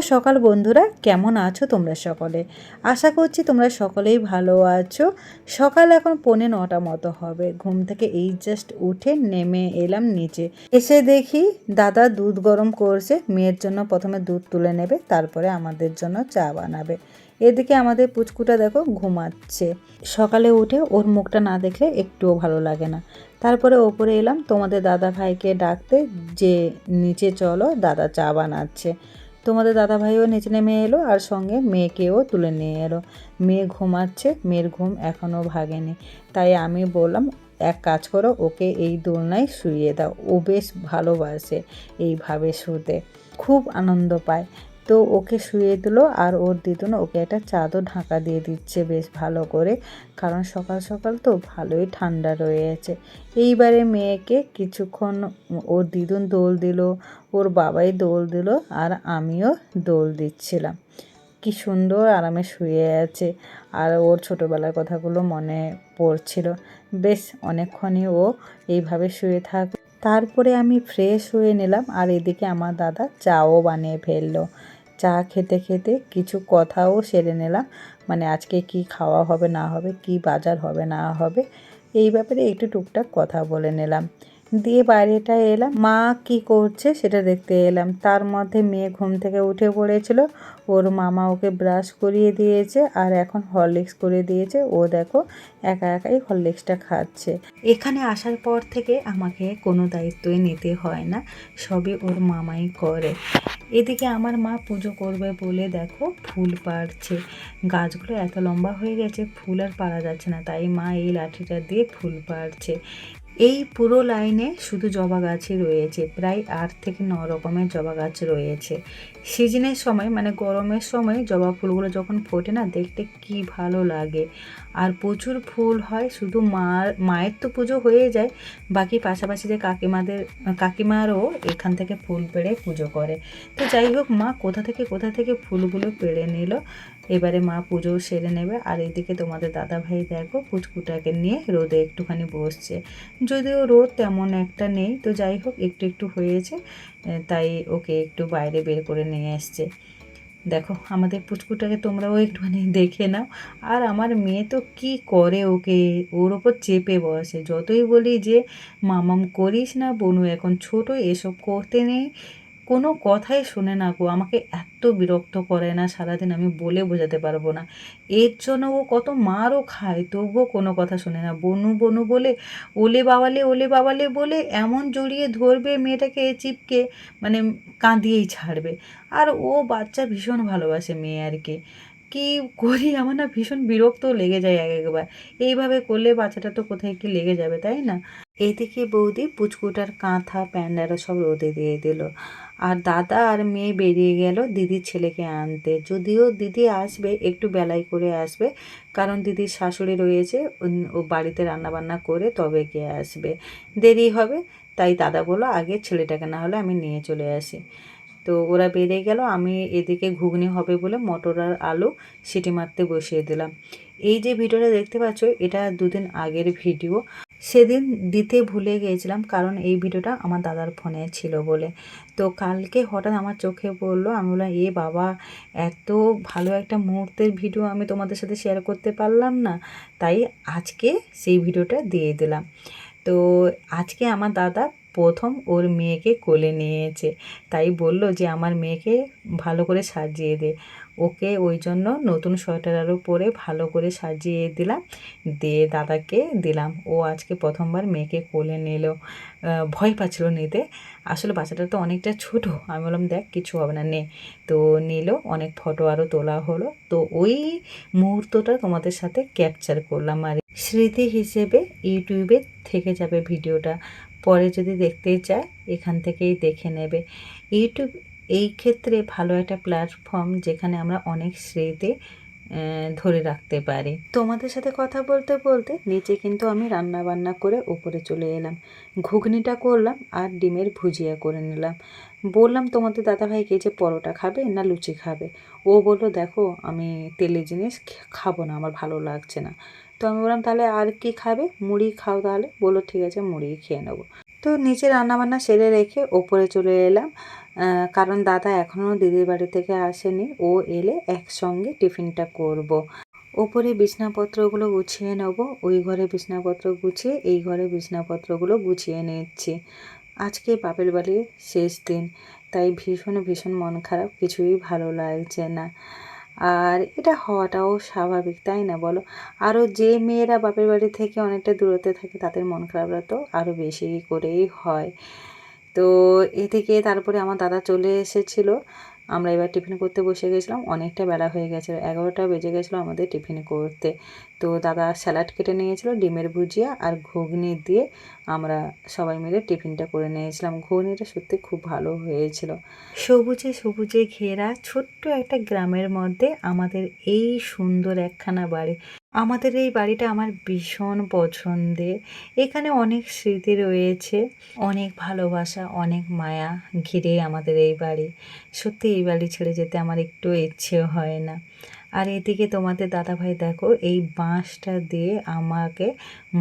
সকাল বন্ধুরা, কেমন আছো তোমরা সকলে? আশা করছি তোমরা সকলেই ভালো আছো। সকাল এখন পৌনে নটা মতো হবে। ঘুম থেকে এই জাস্ট উঠে নেমে এলাম নিচে। এসে দেখি দাদা দুধ গরম করছে, মেয়ের জন্য প্রথমে দুধ তুলে নেবে, তারপরে আমাদের জন্য চা বানাবে। এদিকে আমাদের পুচকুটা দেখো ঘুমাচ্ছে। সকালে উঠে ওর মুখটা না দেখলে একটুও ভালো লাগে না। তারপরে ওপরে এলাম, তোমাদের দাদা ভাইকে ডাকতে যে নিচে চলো, দাদা চা বানাচ্ছে। তোমাদের দাদা ভাইও নিচে নেমে এলো আর সঙ্গে মেয়েকেও তুলে নিয়ে এলো। মেয়ে ঘুমাচ্ছে, মেয়ের ঘুম এখনও ভাগেনি। তাই আমি বললাম, এক কাজ করো, ওকে এই দোলনায় শুইয়ে দাও। ও বেশ ভালোবাসে এইভাবে শুতে। খুব আনন্দ পায়। তো ওকে শুয়ে দিল আর ওর দিদুন ওকে একটা চাদর ঢাকা দিয়ে দিচ্ছে বেশ ভালো করে। কারণ সকাল সকাল তো ভালোই ঠান্ডা রয়েছে। এইবারে মেয়েকে কিছুক্ষণ ওর দিদুন দোল দিল, ওর বাবাই দোল দিল আর আমিও দোল দিচ্ছিলাম। কি সুন্দর আরামে শুয়ে আছে। আর ওর ছোটোবেলার কথাগুলো মনে পড়ছিল। বেশ অনেকক্ষণই ও এইভাবে শুয়ে থাক তারপরে আমি ফ্রেশ হয়ে নিলাম আর এদিকে আমার দাদা চাও বানিয়ে ফেলল। চা খেতে খেতে কিছু কথাও সেরে নিলাম। মানে আজকে কি খাওয়া হবে না হবে, কি বাজার হবে না হবে, এই ব্যাপারে একটু টুকটাক কথা বলে নিলাম। দিয়ে বাইরেটা এলাম। মা কি করছে সেটা দেখতে এলাম। তার মধ্যে মেয়ে ঘুম থেকে উঠে পড়েছিল। ওর মামা ওকে ব্রাশ করিয়ে দিয়েছে আর এখন হরলিক্স করে দিয়েছে। ও দেখো একা একাই হরলিক্সটা খাচ্ছে। এখানে আসার পর থেকে আমাকে কোনো দায়িত্বই নিতে হয় না। সবই ওর মামাই করে। এদিকে আমার মা পুজো করবে বলে দেখো ফুল পাড়ছে। গাছগুলো এত লম্বা হয়ে গেছে, ফুল আর পাড়া যাচ্ছে না। তাই মা এই লাঠিটা দিয়ে ফুল পাড়ছে। এই পুরো লাইনে শুধু জবা গাছই রয়েছে, প্রায় আট থেকে ন রকমের জবা গাছ রয়েছে। সিজনের সময় মানে গরমের সময় জবা ফুলগুলো যখন ফোটে না, দেখতে কি ভালো লাগে। আর প্রচুর ফুল হয়, শুধু মার মায়ের তো পুজো হয়ে যায়, বাকি পাশাপাশি যে কাকিমাদের, কাকিমারও এখান থেকে ফুল পেড়ে পুজো করে। তো যাই হোক, মা কোথা থেকে কোথা থেকে ফুলগুলো পেড়ে নিল, এবারে মা পুজো সেরে নেবে। আর এদিকে তোমাদের দাদা ভাই দেখো, পুচকুটাকে নিয়ে রোদে একটুখানি বসছে। যদিও রোদ তেমন একটা নেই, তো যাই হোক, একটু একটু হয়েছে তাই ওকে একটু বাইরে বের করে নিয়ে এসছে। দেখো, আমাদের পুচকুটাকে তোমরাও একটুখানি দেখে নাও। আর আমার মেয়ে তো কি করে ওকে? ওর ওপর চেপে বসে। যতই বলি যে, মামাম করিস না বনু, এখন ছোট, এসব করতে নেই। কোনো কথাই শোনে না গো। আমাকে এত বিরক্ত করে না, সারাদিন আমি বলে বোঝাতে পারব না। এর জন্য ও কত মারও খায়, তবুও কোনো কথা শোনে না। বনু বনু বলে, ওলে বাবালে ওলে বাবালে বলে এমন জড়িয়ে ধরবে মেয়েটাকে এ চিপকে মানে কাঁদিয়েই ছাড়বে। আর ও বাচ্চা ভীষণ ভালোবাসে মেয়ে আর কি। কি করি, আমার না ভীষণ বিরক্ত লেগে যায় এক একবার। এইভাবে করলে বাচ্চাটা তো কোথায় কি লেগে যাবে, তাই না? এদিকে বৌদি পুচকুটার কাঁথা প্যান্ডারও সব রোদে দিয়ে দিল। আর দাদা আর মেয়ে বেরিয়ে গেল দিদির ছেলেকে আনতে। যদিও দিদি আসবে, একটু বেলায় করে আসবে, কারণ দিদির শাশুড়ি রয়েছে ও বাড়িতে রান্নাবান্না করে তবে কে আসবে। দেরি হবে, তাই দাদা বলল, আগে ছেলেটাকে না হলে আমি নিয়ে চলে আসি। তো ওরা বেরিয়ে গেল, আমি এদিকে ঘুগনি হবে বলে মটর আর আলু সিটি মারতে বসিয়ে দিলাম। এই যে ভিডিওটা দেখতে পাচ্ছ, এটা দুদিন আগের ভিডিও। সেদিন দিতে ভুলে গিয়েছিলাম কারণ এই ভিডিওটা আমার দাদার ফোনে ছিল বলে। তো কালকে হঠাৎ আমার চোখে পড়ল, আমি বললাম, এ বাবা, এত ভালো একটা মুহূর্তের ভিডিও আমি তোমাদের সাথে শেয়ার করতে পারলাম না। তাই আজকে সেই ভিডিওটা দিয়ে দিলাম। তো আজকে আমার দাদা প্রথম ওর মেয়েকে কোলে নিয়েছে। তাই বলল যে, আমার মেয়েকে ভালো করে সাজিয়ে দে। ওকে ওই জন্য নতুন সোয়েটার আরও পরে ভালো করে সাজিয়ে দিলাম। দিয়ে দাদাকে দিলাম। ও আজকে প্রথমবার মেয়েকে কোলে নিল। ভয় পাচ্ছিল নিতে। আসলে বাচ্চাটা তো অনেকটা ছোট। আমি বললাম, দেখ, কিছু হবে না, নে। তো নিল। অনেক ফটো আরও তোলা হলো। তো ওই মুহূর্তটা তোমাদের সাথে ক্যাপচার করলাম আর স্মৃতি হিসেবে ইউটিউবে থেকে যাবে ভিডিওটা। পরে যদি দেখতে চায়, এখান থেকেই দেখে নেবে। ইউটিউব এই ক্ষেত্রে ভালো একটা প্ল্যাটফর্ম যেখানে আমরা অনেক স্মৃতি ধরে রাখতে পারি। তোমাদের সাথে কথা বলতে বলতে নিচে কিন্তু আমি রান্না বান্না করে উপরে চলে এলাম। ঘুগনিটা করলাম আর ডিমের ভুজিয়া করে নিলাম। বললাম, তোমাদের দাদাভাইকে যে পরোটা খাবে না লুচি খাবে? ও বলল, দেখো, আমি তেলের জিনিস খাব না, আমার ভালো লাগছে না। তো আমি বললাম, তাহলে আর কি খাবে? মুড়ি খাও তাহলে। বলল, ঠিক আছে মুড়ি খেয়ে নেব। তো নিচে রান্নাবান্না সেরে রেখে ওপরে চলে এলাম। কারণ দাদা এখনও দিদির বাড়ি থেকে আসেনি। ও এলে একসঙ্গে টিফিনটা করব। ওপরে বিছনাপত্রগুলো গুছিয়ে নেব। ওই ঘরে বিছনাপত্র গুছিয়ে, এই ঘরে বিছনাপত্রগুলো গুছিয়ে নিচ্ছি। আজকে বাপের বাড়ির শেষ দিন, তাই ভীষণ ভীষণ মন খারাপ, কিছুই ভালো লাগছে না। আর এটা হওয়াটাও স্বাভাবিক, তাই না বলো? আরও যে মেয়েরা বাপের বাড়ি থেকে অনেকটা দূরত্বে থাকে, তাদের মন খারাপটা তো আরও বেশি করেই হয়। তো এ থেকে তারপরে আমার দাদা চলে এসেছিল। আমরা এবার টিফিন করতে বসে গেছিলাম। অনেকটা বেলা হয়ে গেছিল। এগারোটা বেজে গেছিল আমাদের টিফিন করতে। তো দাদা স্যালাড কেটে নিয়েছিল, ডিমের ভুজিয়া আর ঘুগনি দিয়ে আমরা সবাই মিলে টিফিনটা করে নিয়েছিলাম। ঘুগনিটা সত্যি খুব ভালো হয়েছিল। সবুজে সবুজে ঘেরা ছোট্ট একটা গ্রামের মধ্যে আমাদের এই সুন্দর একখানা বাড়ি। আমাদের এই বাড়িটা আমার ভীষণ পছন্দের। এখানে অনেক স্মৃতি রয়েছে, অনেক ভালোবাসা, অনেক মায়া ঘিরে আমাদের এই বাড়ি। সত্যি এই বাড়ি ছেড়ে যেতে আমার একটু ইচ্ছে হয় না। আর এদিকে তোমাদের দাদাভাই দেখো, এই বাঁশটা দিয়ে আমাকে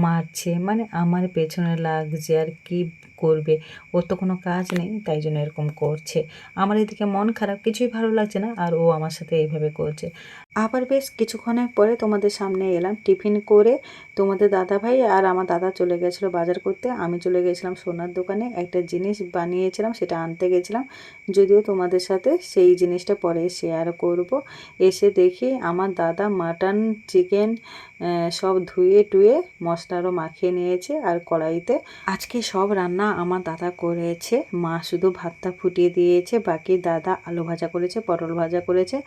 মারছে। মানে আমার পেছনে লাগছে আর কি করবে? ও তো কোনো কাজ নেই, তাই জন্য এরকম করছে। আমার এদিকে মন খারাপ, কিছুই ভালো লাগছে না, আর ও আমার সাথে এইভাবে করছে। আবার বেশ কিছুক্ষণের পরে তোমাদের সামনে এলাম। টিফিন করে তোমাদের দাদা ভাই আর আমার দাদা চলে গেছিল বাজার করতে। আমি চলে গেছিলাম সোনার দোকানে। একটা জিনিস বানিয়েছিলাম, সেটা আনতে গেছিলাম। যদিও তোমাদের সাথে সেই জিনিসটা পরে শেয়ার করব। এসে দেখি আমার দাদা মাটন চিকেন সব ধুয়ে টুয়ে মশলারও মাখিয়ে নিয়েছে আর কড়াইতে। আজকে সব রান্না আমার দাদা করেছে। মা শুধু ভাতটা ফুটিয়ে দিয়েছে, বাকি দাদা আলু ভাজা করেছে, পটল ভাজা করেছে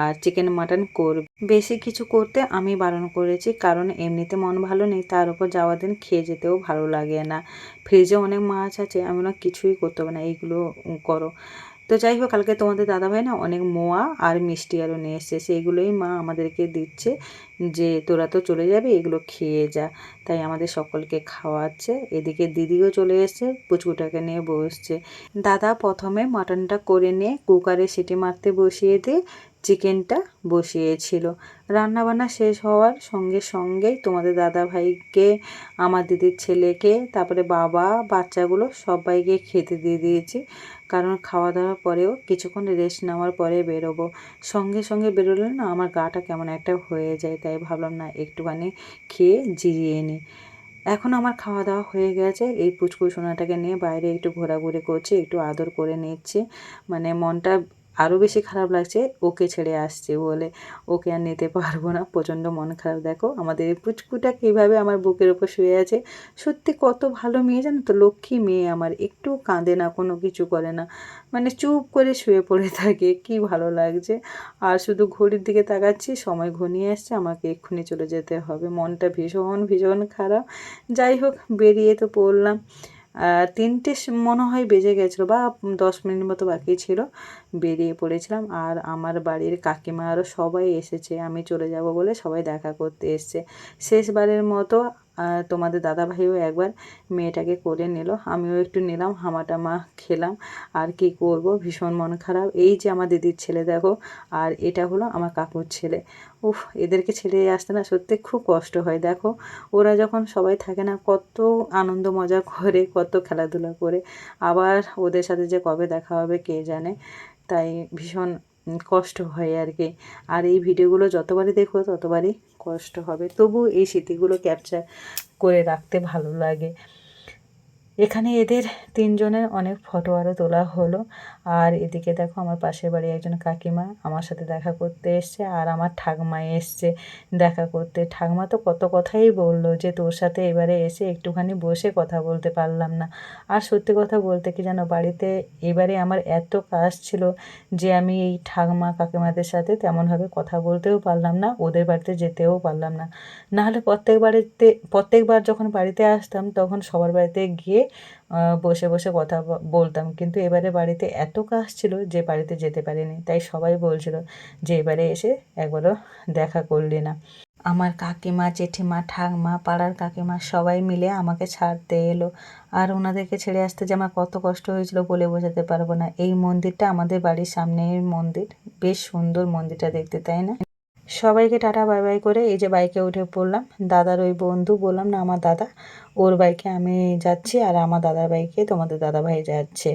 আর চিকেন মাটন করবে। বেশি কিছু করতে আমি বারণ করেছি, কারণ এমনিতে মন ভালো নেই, তার উপর যাওয়ার দিন খেয়ে যেতেও ভালো লাগে না। ফ্রিজে অনেক মাছ আছে, আমি না কিছুই করতে হবে না, এইগুলো করো। তো যাই হোক, কালকে তোমাদের দাদাভাই না অনেক মোয়া আর মিষ্টি আরও নিয়ে এসছে, সেইগুলোই মা আমাদেরকে দিচ্ছে, যে তোরা তো চলে যাবে, এগুলো খেয়ে যা। তাই আমাদের সকলকে খাওয়াচ্ছে, এদিকে দিদিও চলে এসছে, পুচকুটাকে নিয়ে বসছে। দাদা প্রথমে মাটনটা করে নিয়ে, কুকারে সিটি মারতে বসিয়ে দিয়ে চিকেনটা বসিয়েছিল। রান্নাবান্না শেষ হওয়ার সঙ্গে সঙ্গেই তোমাদের দাদা ভাইকে আমার দিদির ছেলেকে, তারপরে বাবা, বাচ্চাগুলো সবাইকে খেতে দিয়ে দিয়েছি। কারণ খাওয়া দাওয়ার পরেও কিছুক্ষণ রেস্ট নেওয়ার পরে বেরোবো। সঙ্গে সঙ্গে বেরোলে না আমার গাটা কেমন একটা হয়ে যায়, তাই ভাবলাম না একটুখানি খেয়ে জিরিয়ে নিই এখন আমার খাওয়া দাওয়া হয়ে গেছে। এই পুচকু সোনাটাকে নিয়ে বাইরে একটু ঘোরাঘুরি করছি, একটু আদর করে নিচ্ছি। মানে মনটা আরও বেশি খারাপ লাগছে, ওকে ছেড়ে আসছে বলে। ওকে আর নিতে পারব না, প্রচণ্ড মন খারাপ। দেখো, আমাদের এই পুচকুটা কীভাবে আমার বুকের ওপর শুয়ে আছে। সত্যি কত ভালো মেয়ে, জানো তো? লক্ষ্মী মেয়ে আমার একটু কাঁদে না, কোনো কিছু করে না। মানে চুপ করে শুয়ে পড়ে থাকে, কি ভালো লাগছে। আর শুধু ঘড়ির দিকে তাকাচ্ছি, সময় ঘনিয়ে আসছে, আমাকে এক্ষুনি চলে যেতে হবে। মনটা ভীষণ ভীষণ খারাপ। যাই হোক, বেরিয়ে তো পড়লাম। তিনটে মনে হয় বেজে গেছিল বা দশ মিনিট মতো বাকি ছিল। বেরিয়ে পড়েছিলাম আর আমার বাড়ির কাকিমা আরও সবাই এসেছে, আমি চলে যাব বলে সবাই দেখা করতে এসছে। শেষবারের মতো তোমাদের দাদা ভাইও একবার মেয়েটাকে করে নিল। আমিও একটু নিলাম হামাটামা খেলাম। আর কি করব? ভীষণ মন খারাপ। এই যে আমার দিদির ছেলে, দেখো। আর এটা হলো আমার কাকুর ছেলে। উফ, এদেরকে ছেড়ে আসতে না সত্যি খুব কষ্ট হয়, দেখো। ওরা যখন সবাই থাকে না, কত আনন্দ মজা করে, কত খেলাধুলা করে। আবার ওদের সাথে যে কবে দেখা হবে, কে জানে? তাই ভীষণ কষ্ট হয় আর কি। আর এই ভিডিওগুলো যতবারই দেখো, ততবারই কষ্ট হবে। তবু এই স্মৃতিগুলো ক্যাপচার করে রাখতে ভালো লাগে। এখানে এদের তিনজনের অনেক ফটো আরও তোলা হলো। আর এদিকে দেখো আমার পাশের বাড়ি একজন কাকিমা আমার সাথে দেখা করতে এসছে আর আমার ঠাকমা এসছে দেখা করতে। ঠাকমা তো কত কথাই বলল যে তোর সাথে এবারে এসে একটুখানি বসে কথা বলতে পারলাম না। আর সত্যি কথা বলতে কি জানো, বাড়িতে এবারে আমার এত কাজ ছিল যে আমি এই ঠাকমা কাকিমাদের সাথে তেমনভাবে কথা বলতেও পারলাম না, ওদের বাড়িতে যেতেও পারলাম না। নাহলে প্রত্যেক বাড়িতে, প্রত্যেকবার যখন বাড়িতে আসতাম তখন সবার বাড়িতে গিয়ে বসে বসে কথা বলতাম। কিন্তু এবারে বাড়িতে এত কাজ ছিল যে বাড়িতে যেতে পারিনি। তাই সবাই বলছিল যে এবারে এসে একবারও দেখা করলি না। আমার কাকিমা, জেঠিমা, ঠাকমা, পাড়ার কাকিমা সবাই মিলে আমাকে ছাড়তে এলো। আর ওনাদেরকে ছেড়ে আসতে যে আমার কত কষ্ট হয়েছিল বলে বোঝাতে পারব না। এই মন্দিরটা আমাদের বাড়ির সামনের মন্দির। বেশ সুন্দর মন্দিরটা দেখতে, তাই না? সবাইকে টাটা, বাই বাই করে এই যে বাইকে উঠে পড়লাম। দাদার ওই বন্ধু, বললাম, না, আমার দাদা, ওর বাইকে আমি যাচ্ছি আর আমার দাদার বাইকে তোমাদের দাদাভাই যাচ্ছে।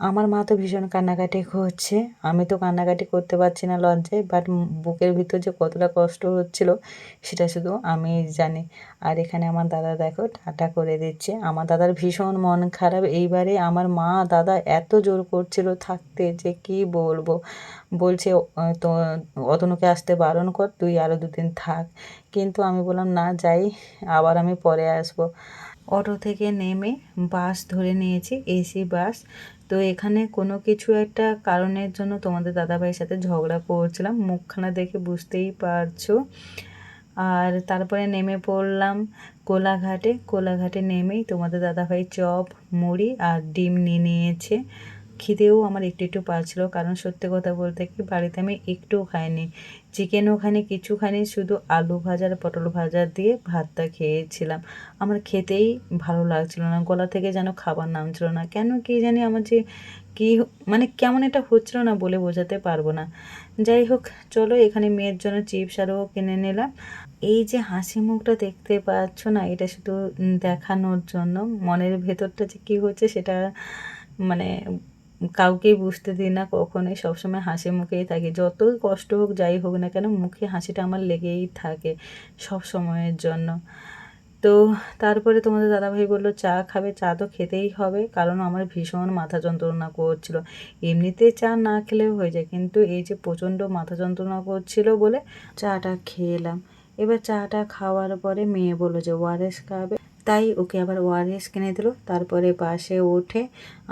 আমার মা তো ভীষণ কান্নাকাটি হচ্ছে আমি তো কান্নাকাটি করতে পারছি না লজ্জায় বাট বুকের ভিতর যে কতটা কষ্ট হচ্ছিল, সেটা শুধু আমি জানি। আর এখানে আমার দাদা দেখো টাটা করে দিচ্ছে। আমার দাদার ভীষণ মন খারাপ। এইবারে আমার মা, দাদা এত জোর করছিল থাকতে যে কি বলব? বলছে তো, অতনুকে আসতে বারণ কর, তুই আরও দুদিন থাক। কিন্তু আমি বললাম, না, যাই, আবার আমি পরে আসব। অটো থেকে নেমে বাস ধরে নিয়েছি, এসি বাস। তো এখানে কোনো কিছু একটা কারণের জন্য তোমাদের দাদাভাইয়ের সাথে ঝগড়া করছিলাম, মুখখানা দেখে বুঝতেই পারছ। আর তারপরে নেমে পড়লাম কোলাঘাটে। কোলাঘাটে নেমেই তোমাদের দাদাভাই চপ, মুড়ি আর ডিম নিয়ে নিয়েছে। খিদেও আমার একটু একটু পাচ্ছিল, কারণ সত্যি কথা বলতে কি, বাড়িতে আমি একটুও খাইনি। চিকেন ওখানে কিছুখানি শুধু আলু ভাজা পটল ভাজা দিয়ে ভাতটা খেয়েছিলাম। আমার খেতেই ভালো লাগছিল না, গলা থেকে যেন খাবার নামছিল না। কেন কি জানি আমার যে কি মানে কেমন এটা হচ্ছিল না বলে বোঝাতে পারব না। যাই হোক, চলো এখানে মেয়ের জন্য চিপস আরও কিনে নিলাম। এই যে হাসি মুখটা দেখতে পাচ্ছ না, এটা শুধু দেখানোর জন্য। মনের ভেতরটা যে কী হচ্ছে সেটা মানে কাউকেই বুঝতে দিই না, কখনোই। সবসময় হাসি মুখেই থাকি। যতই কষ্ট হোক, যাই হোক না কেন, মুখে হাসিটা আমার লেগেই থাকে সব সময়ের জন্য। তো তারপরে তোমাদের দাদাভাই বলল, চা খাবে, চা তো খেতেই হবে। কারণ আমার ভীষণ মাথা যন্ত্রণা করছিল। এমনিতে চা না খেলেও হয়ে যায়, কিন্তু এই যে প্রচণ্ড মাথা যন্ত্রণা করছিল বলে চাটা খেলাম। এবার চাটা খাওয়ার পরে মেয়ে বলল যে ওআরএস খাবে। তাই ওকে আবার ওআরএস কিনে দিল। তারপরে বাসে উঠে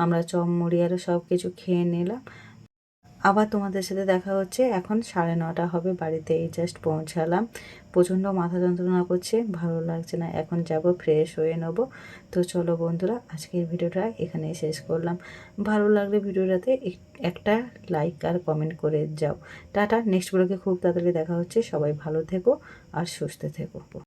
আমরা চপ, মুড়ি আরও সব কিছু খেয়ে নিলাম। আবার তোমাদের সাথে দেখা হচ্ছে, এখন সাড়ে নটা হবে, বাড়িতে এই জাস্ট পৌঁছালাম। প্রচণ্ড মাথা যন্ত্রণা করছে, ভালো লাগছে না, এখন যাব ফ্রেশ হয়ে নেব। তো চলো বন্ধুরা, আজকের ভিডিওটা এখানে শেষ করলাম। ভালো লাগলে ভিডিওটাতে একটা লাইক আর কমেন্ট করে যাও। টাটা নেক্সট ব্লগে খুব তাড়াতাড়ি দেখা হচ্ছে, সবাই ভালো থেকো আর সুস্থ থেকো।